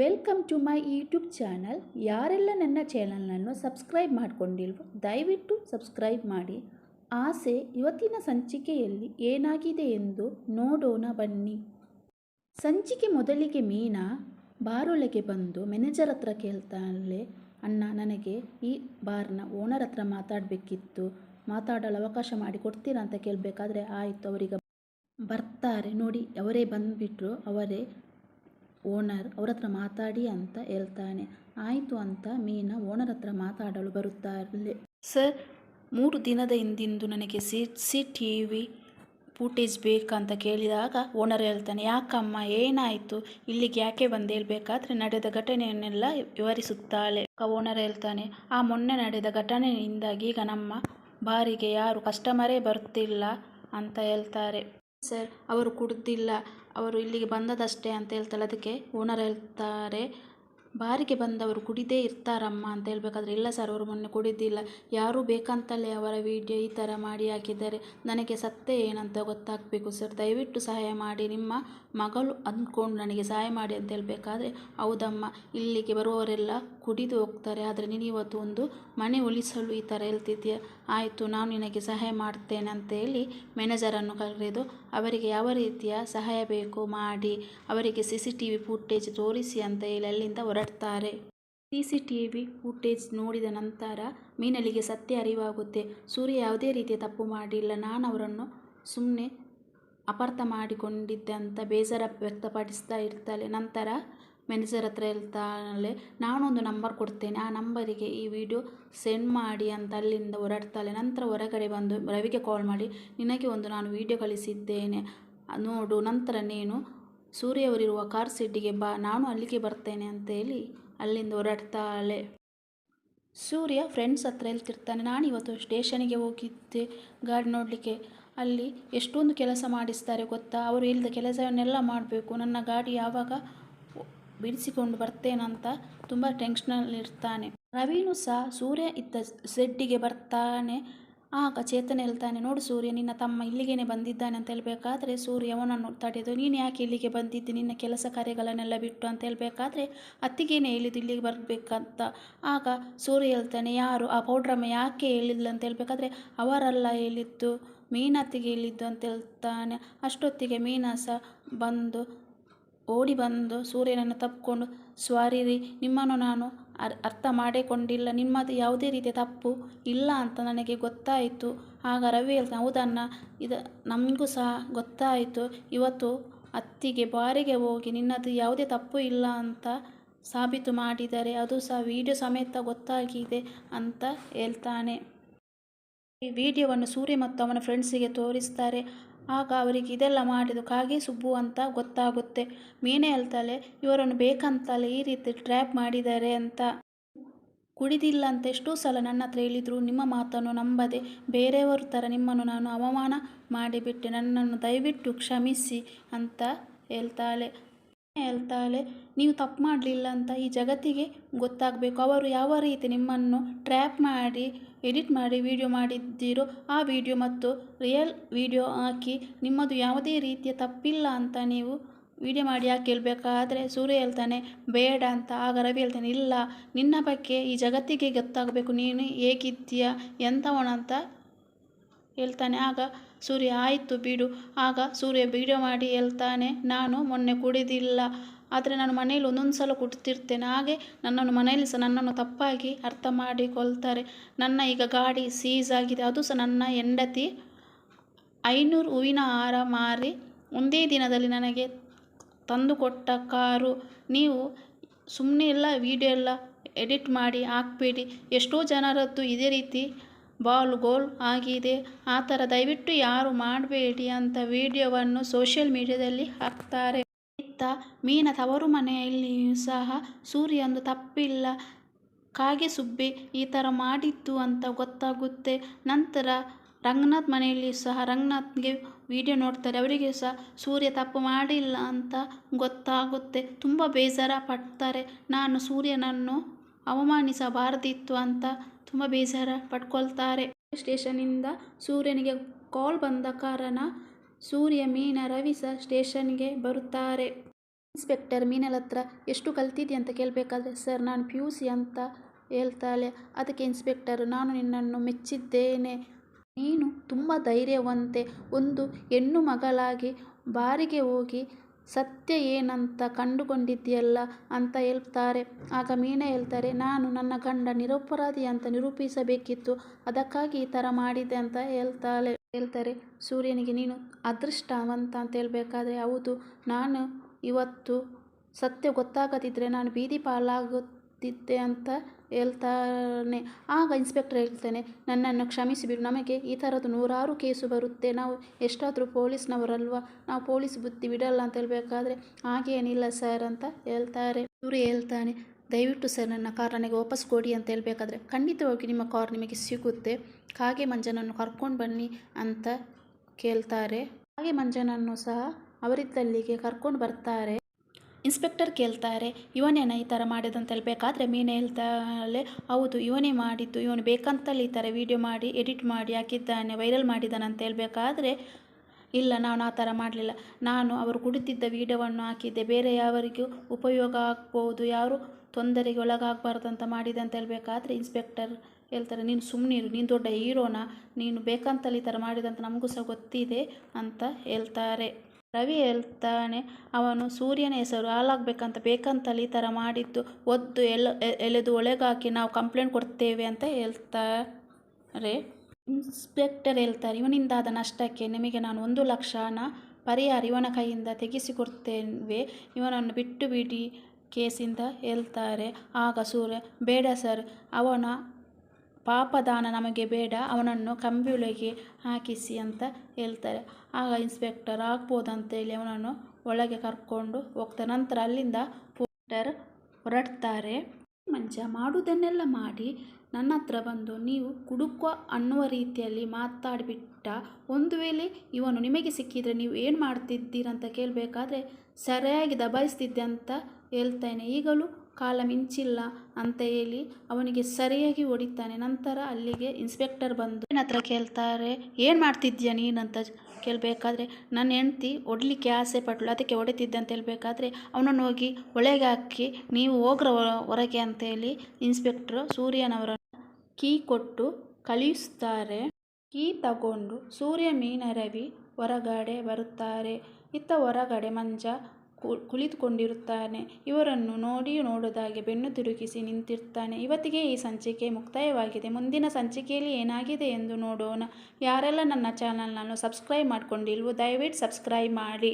Welcome to my YouTube channel ಯಾರೆಲ್ಲ ನನ್ನ ಚಾನಲನ್ನು ಸಬ್ಸ್ಕ್ರೈಬ್ ಮಾಡಿಕೊಂಡಿಲ್ವೋ, ದಯವಿಟ್ಟು ಸಬ್ಸ್ಕ್ರೈಬ್ ಮಾಡಿ. ಆಸೆ, ಇವತ್ತಿನ ಸಂಚಿಕೆಯಲ್ಲಿ ಏನಾಗಿದೆ ಎಂದು ನೋಡೋಣ ಬನ್ನಿ. ಸಂಚಿಕೆ ಮೊದಲಿಗೆ ಮೀನಾ ಬಾರೊಳಗೆ ಬಂದು ಮ್ಯಾನೇಜರ್ ಹತ್ರ ಕೇಳ್ತಾಳೆ, ಅಣ್ಣ, ನನಗೆ ಈ ಬಾರ್ನ ಓನರ್ ಹತ್ರ ಮಾತಾಡಬೇಕಿತ್ತು. ಮಾತಾಡಲು ಅವಕಾಶ ಮಾಡಿ ಕೊಡ್ತೀರಾ ಅಂತ ಕೇಳಬೇಕಾದ್ರೆ ಆಯಿತು, ಅವರಿಗೆ ಬರ್ತಾರೆ. ನೋಡಿ, ಅವರೇ ಬಂದುಬಿಟ್ರು. ಅವರೇ ಓನರ್ ಅವ್ರ ಹತ್ರ ಮಾತಾಡಿ ಅಂತ ಹೇಳ್ತಾನೆ. ಆಯಿತು ಅಂತ ಮೀನಾ ಓನರ್ ಹತ್ರ ಮಾತಾಡಲು ಬರುತ್ತಾರೆ ಸರ್, ಮೂರು ದಿನದ ಹಿಂದಿಂದು ನನಗೆ C C T V footage ಬೇಕಂತ ಕೇಳಿದಾಗ ಓನರ್ ಹೇಳ್ತಾನೆ, ಯಾಕಮ್ಮ, ಏನಾಯಿತು? ಇಲ್ಲಿಗೆ ಯಾಕೆ ಬಂದು ಹೇಳ್ಬೇಕಾದ್ರೆ ನಡೆದ ಘಟನೆಯನ್ನೆಲ್ಲ ವಿವರಿಸುತ್ತಾಳೆ. ಓನರ್ ಹೇಳ್ತಾನೆ, ಆ ಮೊನ್ನೆ ನಡೆದ ಘಟನೆಯಿಂದಾಗಿ ಈಗ ನಮ್ಮ ಬಾರಿಗೆ ಯಾರು ಕಸ್ಟಮರೇ ಬರ್ತಿಲ್ಲ, ಅಂತ ಹೇಳ್ತಾರೆ. ಸರ್, ಅವರು ಕುಡಿದಿಲ್ಲ. ಅವರು ಇಲ್ಲಿಗೆ ಬಂದದಷ್ಟೇ ಅಂತ ಹೇಳ್ತಾಳೆ. ಅದಕ್ಕೆ ಓನರ್ ಹೇಳ್ತಾರೆ, ಬಾರಿಗೆ ಬಂದವರು ಕುಡಿದೇ ಇರ್ತಾರಮ್ಮ ಅಂತ ಹೇಳಬೇಕಾದ್ರೆ, ಇಲ್ಲ ಸರ್, ಅವರು ಮೊನ್ನೆ ಕುಡಿದಿಲ್ಲ. ಯಾರೂ ಬೇಕಂತಲೇ ಅವರ ವಿಡಿಯೋ ಈ ಥರ ಮಾಡಿ ಹಾಕಿದ್ದಾರೆ. ನನಗೆ ಸತ್ಯ ಏನಂತ ಗೊತ್ತಾಗಬೇಕು ಸರ್. ದಯವಿಟ್ಟು ಸಹಾಯ ಮಾಡಿ. ನಿಮ್ಮ ಮಗಳು ಅಂದ್ಕೊಂಡು ನನಗೆ ಸಹಾಯ ಮಾಡಿ ಅಂತ ಹೇಳಬೇಕಾದ್ರೆ, ಹೌದಮ್ಮ, ಇಲ್ಲಿಗೆ ಬರುವವರೆಲ್ಲ ಕುಡಿದು ಹೋಗ್ತಾರೆ. ಆದರೆ ನೀನು ಇವತ್ತು ಒಂದು ಮನೆ ಉಳಿಸಲು ಈ ಥರ ಹೇಳ್ತಿದ್ದೀಯ ಆಯಿತು, ನಾನು ನಿನಗೆ ಸಹಾಯ ಮಾಡ್ತೇನೆ ಅಂತ ಹೇಳಿ ಮ್ಯಾನೇಜರನ್ನು ಕರೆದು, ಅವರಿಗೆ ಯಾವ ರೀತಿಯ ಸಹಾಯ ಬೇಕು ಮಾಡಿ, ಅವರಿಗೆ C C T V footage ತೋರಿಸಿ ಅಂತ ಹೇಳಿ ಅಲ್ಲಿಂದ ಹೊರಡ್ತಾರೆ. C C T V footage ನೋಡಿದ ನಂತರ ಮೀನಲಿಗೆ ಸತ್ಯ ಅರಿವಾಗುತ್ತೆ. ಸೂರ್ಯ ಯಾವುದೇ ರೀತಿಯ ತಪ್ಪು ಮಾಡಿಲ್ಲ. ನಾನು ಅವರನ್ನು ಸುಮ್ಮನೆ ಅಪಾರ್ಥ ಮಾಡಿಕೊಂಡಿದ್ದೆ ಅಂತ ಬೇಸರ ವ್ಯಕ್ತಪಡಿಸ್ತಾ ಇರ್ತಾಳೆ. ನಂತರ ಮೆನೇಜರ್ ಹತ್ರ ಹೇಳ್ತಾಳೆ, ನಾನೊಂದು ನಂಬರ್ ಕೊಡ್ತೇನೆ. ಆ ನಂಬರಿಗೆ ಈ ವಿಡಿಯೋ ಸೆಂಡ್ ಮಾಡಿ ಅಂತ ಅಲ್ಲಿಂದ ಹೊರಡ್ತಾಳೆ. ನಂತರ ಹೊರಗಡೆ ಬಂದು, ರವಿಗೆ ಕಾಲ್ ಮಾಡಿ. ನಿನಗೆ ಒಂದು ನಾನು ವಿಡಿಯೋ ಕಳಿಸಿದ್ದೇನೆ. ನೋಡು. ನಂತರ ನೀನು ಸೂರ್ಯವರಿರುವ ಕಾರ್ ಸೆಡ್ಡಿಗೆ ಬಾ. ನಾನು ಅಲ್ಲಿಗೆ ಬರ್ತೇನೆ ಅಂತ ಹೇಳಿ ಅಲ್ಲಿಂದ ಹೊರಡ್ತಾಳೆ. ಸೂರ್ಯ ಫ್ರೆಂಡ್ಸ್ ಹತ್ರ ಹೇಳ್ತಿರ್ತಾನೆ ನಾನು ಇವತ್ತು ಸ್ಟೇಷನಿಗೆ ಹೋಗಿದ್ದೆ. ಗಾಡಿ ನೋಡಲಿಕ್ಕೆ ಅಲ್ಲಿ ಎಷ್ಟೊಂದು ಕೆಲಸ ಮಾಡಿಸ್ತಾರೆ ಗೊತ್ತಾ? ಅವರು ಇಲ್ಲದ ಕೆಲಸವನ್ನೆಲ್ಲ ಮಾಡಬೇಕು. ನನ್ನ ಗಾಡಿ ಯಾವಾಗ ಬಿಡಿಸಿಕೊಂಡು ಬರ್ತೇನಂತ ತುಂಬ ಟೆನ್ಷನಲ್ಲಿರ್ತಾನೆ. ರವೀನು ಸಹ ಸೂರ್ಯ ಇದ್ದ ಸೆಡ್ಡಿಗೆ ಬರ್ತಾನೆ. ಆಗ ಚೇತನ ಹೇಳ್ತಾನೆ, ನೋಡು ಸೂರ್ಯ, ನಿನ್ನ ತಮ್ಮ ಇಲ್ಲಿಗೇನೆ ಬಂದಿದ್ದಾನೆ ಅಂತ ಹೇಳಬೇಕಾದ್ರೆ ಸೂರ್ಯ ಅವನನ್ನು ತಡೆದು, ನೀನು ಯಾಕೆ ಇಲ್ಲಿಗೆ ಬಂದಿದ್ದು? ನಿನ್ನ ಕೆಲಸ ಕಾರ್ಯಗಳನ್ನೆಲ್ಲ ಬಿಟ್ಟು ಅಂತ ಹೇಳಬೇಕಾದ್ರೆ ಅತ್ತಿಗೇನೆ ಹೇಳಿದ್ದು ಇಲ್ಲಿಗೆ ಬರಬೇಕಂತ. ಆಗ ಸೂರ್ಯ ಹೇಳ್ತಾನೆ, ಯಾರು? ಆ ಪೌಡ್ರಮ್ಮ ಯಾಕೆ ಹೇಳಿಲ್ಲ ಅಂತ ಹೇಳಬೇಕಾದ್ರೆ, ಅವರಲ್ಲ ಹೇಳಿದ್ದು. ಮೀನತ್ತಿಗೆ ಹೇಳಿದ್ದು ಅಂತ ಹೇಳ್ತಾನೆ. ಅಷ್ಟೊತ್ತಿಗೆ ಮೀನಾ ಸಹ ಬಂದು, ಓಡಿ ಬಂದು ಸೂರ್ಯನನ್ನು ತಪ್ಪಿಕೊಂಡು ಸ್ವಾರಿರಿ, ನಿಮ್ಮನ್ನು ನಾನು ಅರ್, ಅರ್ಥ ಮಾಡಿಕೊಂಡಿಲ್ಲ. ನಿಮ್ಮದು ಯಾವುದೇ ರೀತಿಯ ತಪ್ಪು ಇಲ್ಲ ಅಂತ ನನಗೆ ಗೊತ್ತಾಯಿತು. ಆಗ ರವಿ ಹೇಳ್ತಾನೆ ಹೌದನ್ನ ಇದು, ನಮಗೂ ಸಹ ಗೊತ್ತಾಯಿತು. ಇವತ್ತು ಅತ್ತಿಗೆ ಬಾರಿಗೆ ಹೋಗಿ ನಿನ್ನದು ಯಾವುದೇ ತಪ್ಪು ಇಲ್ಲ ಅಂತ ಸಾಬೀತು ಮಾಡಿದರೆ ಅದು ಸಹ ವಿಡಿಯೋ ಸಮೇತ ಗೊತ್ತಾಗಿದೆ ಅಂತ ಹೇಳ್ತಾನೆ. ಈ ವಿಡಿಯೋವನ್ನು ಸೂರ್ಯ ಮತ್ತು ಅವನ ಫ್ರೆಂಡ್ಸಿಗೆ ತೋರಿಸ್ತಾರೆ. ಆಗ ಅವರಿಗೆ ಇದೆಲ್ಲ ಮಾಡಿದ್ದು ಕಾಗೆ ಸುಬ್ಬು ಅಂತ ಗೊತ್ತಾಗುತ್ತೆ. ಮೀನೆ ಹೇಳ್ತಾಳೆ, ಇವರನ್ನು ಬೇಕಂತಲೇ ಈ ರೀತಿ ಟ್ರ್ಯಾಪ್ ಮಾಡಿದ್ದಾರೆ ಅಂತ. ಕುಡಿದಿಲ್ಲ ಅಂತ ಎಷ್ಟೋ ಸಲ ನನ್ನ ಹತ್ರ ಹೇಳಿದರು, ನಿಮ್ಮ ಮಾತನ್ನು ನಂಬದೆ ಬೇರೆಯವರ ಥರ ನಿಮ್ಮನ್ನು ನಾನು ಅವಮಾನ ಮಾಡಿಬಿಟ್ಟೆ. ನನ್ನನ್ನು ದಯವಿಟ್ಟು ಕ್ಷಮಿಸಿ ಅಂತ ಹೇಳ್ತಾಳೆ. ಹೇಳ್ತಾಳೆ ನೀವು ತಪ್ಪು ಮಾಡಲಿಲ್ಲ ಅಂತ ಈ ಜಗತ್ತಿಗೆ ಗೊತ್ತಾಗಬೇಕು. ಅವರು ಯಾವ ರೀತಿ ನಿಮ್ಮನ್ನು ಟ್ರ್ಯಾಪ್ ಮಾಡಿ, ಎಡಿಟ್ ಮಾಡಿ ವಿಡಿಯೋ ಮಾಡಿದ್ದೀರೋ ಆ ವಿಡಿಯೋ ಮತ್ತು ರಿಯಲ್ ವಿಡಿಯೋ ಹಾಕಿ ನಿಮ್ಮದು ಯಾವುದೇ ರೀತಿಯ ತಪ್ಪಿಲ್ಲ ಅಂತ ನೀವು ವಿಡಿಯೋ ಮಾಡಿ ಯಾಕೆ ಕೇಳಬೇಕಾದ್ರೆ ಸೂರ್ಯ ಹೇಳ್ತಾನೆ, ಬೇಡ ಅಂತ. ಆಗ ರವಿ ಹೇಳ್ತಾನೆ, ಇಲ್ಲ, ನಿನ್ನ ಬಗ್ಗೆ ಈ ಜಗತ್ತಿಗೆ ಗೊತ್ತಾಗಬೇಕು. ನೀನು ಹೇಗಿದ್ದೀಯ ಅಂತ ಹೇಳ್ತಾನೆ. ಆಗ ಸೂರ್ಯ, ಆಯಿತು ಬಿಡು. ಆಗ ಸೂರ್ಯ ಬಿಡೋ ಮಾಡಿ ಹೇಳ್ತಾನೆ, ನಾನು ಮೊನ್ನೆ ಕುಡಿದಿಲ್ಲ. ಆದರೆ ನಾನು ಮನೇಲಿ ಒಂದೊಂದು ಸಲ ಕುಡ್ತಿರ್ತೇನೆ. ಹಾಗೆ ನನ್ನನ್ನು ಮನೆಯಲ್ಲಿ ಸಹ ನನ್ನನ್ನು ತಪ್ಪಾಗಿ ಅರ್ಥ ಮಾಡಿಕೊಳ್ತಾರೆ. ನನ್ನ ಈಗ ಗಾಡಿ ಸೀಸ್ ಆಗಿದೆ. ಅದು ಸಹ ನನ್ನ ಹೆಂಡತಿ ಐನೂರು ಹೂವಿನ ಹಾರ ಮಾರಿ ಒಂದೇ ದಿನದಲ್ಲಿ ನನಗೆ ತಂದುಕೊಟ್ಟ ಕಾರು. ನೀವು ಸುಮ್ಮನೆ ಎಲ್ಲ ವೀಡಿಯೋ ಎಲ್ಲ ಎಡಿಟ್ ಮಾಡಿ ಹಾಕ್ಬೇಡಿ. ಎಷ್ಟೋ ಜನರದ್ದು ಇದೇ ರೀತಿ ಬಾಲ್ ಗೋಲ್ ಆಗಿದೆ. ಆ ಥರ ದಯವಿಟ್ಟು ಯಾರು ಮಾಡಬೇಡಿ ಅಂತ ವಿಡಿಯೋವನ್ನು ಸೋಷಿಯಲ್ ಮೀಡಿಯಾದಲ್ಲಿ ಹಾಕ್ತಾರೆ. ಇತ್ತ ಮೀನ ತವರು ಮನೆಯಲ್ಲಿಯೂ ಸಹ ಸೂರ್ಯಂದು ತಪ್ಪಿಲ್ಲ. ಕಾಗೆ ಸುಬ್ಬಿ ಈ ಥರ ಮಾಡಿದ್ದು ಅಂತ ಗೊತ್ತಾಗುತ್ತೆ. ನಂತರ ರಂಗನಾಥ್ ಮನೆಯಲ್ಲಿ ಸಹ ರಂಗನಾಥ್ಗೆ ವಿಡಿಯೋ ನೋಡ್ತಾರೆ. ಅವರಿಗೆ ಸಹ ಸೂರ್ಯ ತಪ್ಪು ಮಾಡಿಲ್ಲ ಅಂತ ಗೊತ್ತಾಗುತ್ತೆ. ತುಂಬ ಬೇಜಾರ ಪಡ್ತಾರೆ ನಾನು ಸೂರ್ಯನನ್ನು ಅವಮಾನಿಸಬಾರದಿತ್ತು ಅಂತ ತುಂಬ ಬೇಸರ ಪಡ್ಕೊಳ್ತಾರೆ ಸ್ಟೇಷನಿಂದ ಸೂರ್ಯನಿಗೆ ಕಾಲ್ ಬಂದ ಕಾರಣ ಸೂರ್ಯ ಮೀನ ರವಿ ಸಹ ಸ್ಟೇಷನ್ಗೆ ಬರುತ್ತಾರೆ. ಇನ್ಸ್ಪೆಕ್ಟರ್ ಮೀನಲ್ ಹತ್ರ ಎಷ್ಟು ಕಲ್ತಿದ್ದೆ ಅಂತ ಕೇಳಬೇಕಾದ್ರೆ ಸರ್ ನಾನು ಪಿ ಯು ಸಿ ಅಂತ ಹೇಳ್ತಾಳೆ. ಅದಕ್ಕೆ ಇನ್ಸ್ಪೆಕ್ಟರ್ ನಾನು ನಿನ್ನನ್ನು ಮೆಚ್ಚಿದ್ದೇನೆ. ನೀನು ತುಂಬ ಧೈರ್ಯವಂತೆ. ಒಂದು ಹೆಣ್ಣು ಮಗಳಾಗಿ ಬಾರಿಗೆ ಹೋಗಿ ಸತ್ಯ ಏನಂತ ಕಂಡುಕೊಂಡಿದ್ದೀಯಲ್ಲ ಅಂತ ಹೇಳ್ತಾರೆ. ಆಗ ಮೀನಾ ಹೇಳ್ತಾರೆ, ನಾನು ನನ್ನ ಗಂಡ ನಿರಪರಾಧಿ ಅಂತ ನಿರೂಪಿಸಬೇಕಿತ್ತು, ಅದಕ್ಕಾಗಿ ಈ ಥರ ಮಾಡಿದೆ ಅಂತ ಹೇಳ್ತಾಳೆ. ಹೇಳ್ತಾರೆ, ಸೂರ್ಯನಿಗೆ ನೀನು ಅದೃಷ್ಟವಂತ ಅಂತ ಹೇಳಬೇಕಾದ್ರೆ ಹೌದು. ನಾನು ಇವತ್ತು ಸತ್ಯ ಗೊತ್ತಾಗದಿದ್ದರೆ ನಾನು ಬೀದಿ ಪಾಲಾಗುತ್ತಿದ್ದೆ ಅಂತ ಹೇಳ್ತಾನೆ. ಆಗ ಇನ್ಸ್ಪೆಕ್ಟರ್ ಹೇಳ್ತಾನೆ, ನನ್ನನ್ನು ಕ್ಷಮಿಸಿಬಿಡು. ನಮಗೆ ಈ ಥರದ್ದು ನೂರಾರು ಕೇಸು ಬರುತ್ತೆ. ನಾವು ಎಷ್ಟಾದರೂ ಪೊಲೀಸ್ನವರಲ್ವ? ನಾವು ಪೊಲೀಸ್ ಬುದ್ಧಿ ಬಿಡಲ್ಲ ಅಂತ ಹೇಳಬೇಕಾದ್ರೆ ಹಾಗೇನಿಲ್ಲ ಸರ್ ಅಂತ ಹೇಳ್ತಾರೆ. ಇವರು ಹೇಳ್ತಾನೆ, ದಯವಿಟ್ಟು ಸರ್ ನನ್ನ ಕಾರ್ ನನಗೆ ವಾಪಸ್ ಕೊಡಿ ಅಂತ ಹೇಳಬೇಕಾದ್ರೆ ಖಂಡಿತವಾಗಿ ನಿಮ್ಮ ಕಾರ್ ನಿಮಗೆ ಸಿಗುತ್ತೆ. ಕಾಗೆ ಮಂಜನನ್ನು ಕರ್ಕೊಂಡು ಬನ್ನಿ ಅಂತ ಕೇಳ್ತಾರೆ. ಕಾಗೆ ಮಂಜನನ್ನು ಸಹ ಅವರಿದ್ದಲ್ಲಿಗೆ ಕರ್ಕೊಂಡು ಬರ್ತಾರೆ. ಇನ್ಸ್ಪೆಕ್ಟರ್ ಕೇಳ್ತಾರೆ ಇವನೇನ ಈ ಥರ ಮಾಡಿದಂತ ಹೇಳಬೇಕಾದ್ರೆ ಮೀನೆ ಹೇಳ್ತಾಳೆ, ಹೌದು, ಇವನೇ ಮಾಡಿದ್ದು, ಇವನು ಬೇಕಂತಲೇ ಈ ಥರ ವೀಡಿಯೋ ಮಾಡಿ, ಎಡಿಟ್ ಮಾಡಿ ಹಾಕಿದ್ದಾನೆ, ವೈರಲ್ ಮಾಡಿದ್ದಾನೆ ಅಂತ ಹೇಳಬೇಕಾದ್ರೆ, ಇಲ್ಲ, ನಾನು ಆ ಥರ ಮಾಡಲಿಲ್ಲ. ನಾನು ಅವರು ಕುಡಿತಿದ್ದ ವೀಡಿಯೋವನ್ನು ಹಾಕಿದ್ದೆ. ಬೇರೆ ಯಾವರಿಗೂ ಉಪಯೋಗ ಆಗ್ಬೋದು, ಯಾರು ತೊಂದರೆಗೆ ಒಳಗಾಗಬಾರ್ದು ಅಂತ ಮಾಡಿದೆ ಅಂತ ಹೇಳಬೇಕಾದ್ರೆ ಇನ್ಸ್ಪೆಕ್ಟರ್ ಹೇಳ್ತಾರೆ, ನೀನು ಸುಮ್ಮನಿರು ನೀನು ದೊಡ್ಡ ಹೀರೋನ, ನೀನು ಬೇಕಂತಲೇ ಈ ಥರ ಮಾಡಿದಂತ ನಮಗೂ ಸಹ ಗೊತ್ತಿದೆ ಅಂತ ಹೇಳ್ತಾರೆ. ರವಿ ಹೇಳ್ತಾನೆ, ಅವನು ಸೂರ್ಯನ ಹೆಸರು ಹಾಳಾಗಬೇಕಂತ ಬೇಕಂತಲೇ ಈ ಥರ ಮಾಡಿದ್ದು. ಒದ್ದು ಎಲೆ ಎಳೆದು ಒಳಗಾಕಿ ನಾವು ಕಂಪ್ಲೇಂಟ್ ಕೊಡ್ತೇವೆ ಅಂತ ಹೇಳ್ತಾರೆ. ಇನ್ಸ್ಪೆಕ್ಟರ್ ಹೇಳ್ತಾರೆ, ಇವನಿಂದಾದ ನಷ್ಟಕ್ಕೆ ನಿಮಗೆ ನಾನು ಒಂದು ಲಕ್ಷನ ಪರಿಹಾರ ಇವನ ಕೈಯಿಂದ ತೆಗೆಸಿಕೊಡ್ತೇವೆ. ಇವನನ್ನು ಬಿಟ್ಟು ಬಿಡಿ ಕೇಸಿಂದ, ಹೇಳ್ತಾರೆ. ಆಗ ಸೂರ್ಯ, ಬೇಡ ಸರ್, ಅವನ ಪಾಪದಾನ ನಮಗೆ ಬೇಡ, ಅವನನ್ನು ಕಂಬಿಯೊಳಗೆ ಹಾಕಿಸಿ ಅಂತ ಹೇಳ್ತಾರೆ. ಆಗ ಇನ್ಸ್ಪೆಕ್ಟರ್ ಆಗ್ಬೋದಂತೇಳಿ ಅವನನ್ನು ಒಳಗೆ ಕರ್ಕೊಂಡು ಹೋಗ್ತಾರೆ ನಂತರ ಅಲ್ಲಿಂದ ಪೋಸ್ಟರ್ ಹೊರಡ್ತಾರೆ. ಮಂಚ ಮಾಡುವುದನ್ನೆಲ್ಲ ಮಾಡಿ ನನ್ನ ಹತ್ರ ಬಂದು ನೀವು ಕುಡುಕುವ ಅನ್ನುವ ರೀತಿಯಲ್ಲಿ ಮಾತಾಡಿಬಿಟ್ಟ ಒಂದು ವೇಳೆ ಇವನು ನಿಮಗೆ ಸಿಕ್ಕಿದರೆ ನೀವು ಏನು ಮಾಡ್ತಿದ್ದೀರಂತ ಕೇಳಬೇಕಾದ್ರೆ ಸರಿಯಾಗಿ ದಬಾಯಿಸ್ತಿದ್ದೆ ಅಂತ ಹೇಳ್ತೇನೆ. ಈಗಲೂ ಕಾಲ ಮಿಂಚಿಲ್ಲ ಅಂತ ಹೇಳಿ ಅವನಿಗೆ ಸರಿಯಾಗಿ ಹೊಡಿತಾನೆ. ನಂತರ ಅಲ್ಲಿಗೆ ಇನ್ಸ್ಪೆಕ್ಟರ್ ಬಂದು, ನನ್ನ ಹತ್ರ ಕೇಳ್ತಾರೆ, ಏನು ಮಾಡ್ತಿದ್ಯಾ ನೀನಂತ ಕೇಳಬೇಕಾದ್ರೆ, ನನ್ನ ಹೆಂಡ್ತಿ ಹೊಡ್ಲಿಕ್ಕೆ ಆಸೆ ಪಟ್ಲು, ಅದಕ್ಕೆ ಹೊಡಿತಿದ್ದೆ ಅಂತ ಹೇಳಬೇಕಾದ್ರೆ, ಅವನನ್ನು ಹೋಗಿ ಒಳಗೆ ಹಾಕಿ, ನೀವು ಹೋಗ್ರ ಹೊರಗೆ ಅಂತೇಳಿ ಇನ್ಸ್ಪೆಕ್ಟ್ರು ಸೂರ್ಯನವರನ್ನು ಕೀ ಕೊಟ್ಟು ಕಳಿಸ್ತಾರೆ. ಕೀ ತಗೊಂಡು ಸೂರ್ಯ ಮೀನ ರವಿ ಹೊರಗಡೆ ಬರುತ್ತಾರೆ. ಇತ್ತ ಹೊರಗಡೆ ಮಂಜ ಕುಳಿತುಕೊಂಡಿರುತ್ತಾನೆ. ಇವರನ್ನು ನೋಡಿ ನೋಡದಾಗೆ ಬೆನ್ನು ತಿರುಗಿಸಿ ನಿಂತಿರ್ತಾನೆ. ಇವತ್ತಿಗೆ ಈ ಸಂಚಿಕೆ ಮುಕ್ತಾಯವಾಗಿದೆ. ಮುಂದಿನ ಸಂಚಿಕೆಯಲ್ಲಿ ಏನಾಗಿದೆ ಎಂದು ನೋಡೋಣ. ಯಾರೆಲ್ಲ ನನ್ನ ಚಾನಲ್ನನ್ನು ಸಬ್ಸ್ಕ್ರೈಬ್ ಮಾಡಿಕೊಂಡಿಲ್ವೋ, ದಯವಿಟ್ಟು ಸಬ್ಸ್ಕ್ರೈಬ್ ಮಾಡಿ.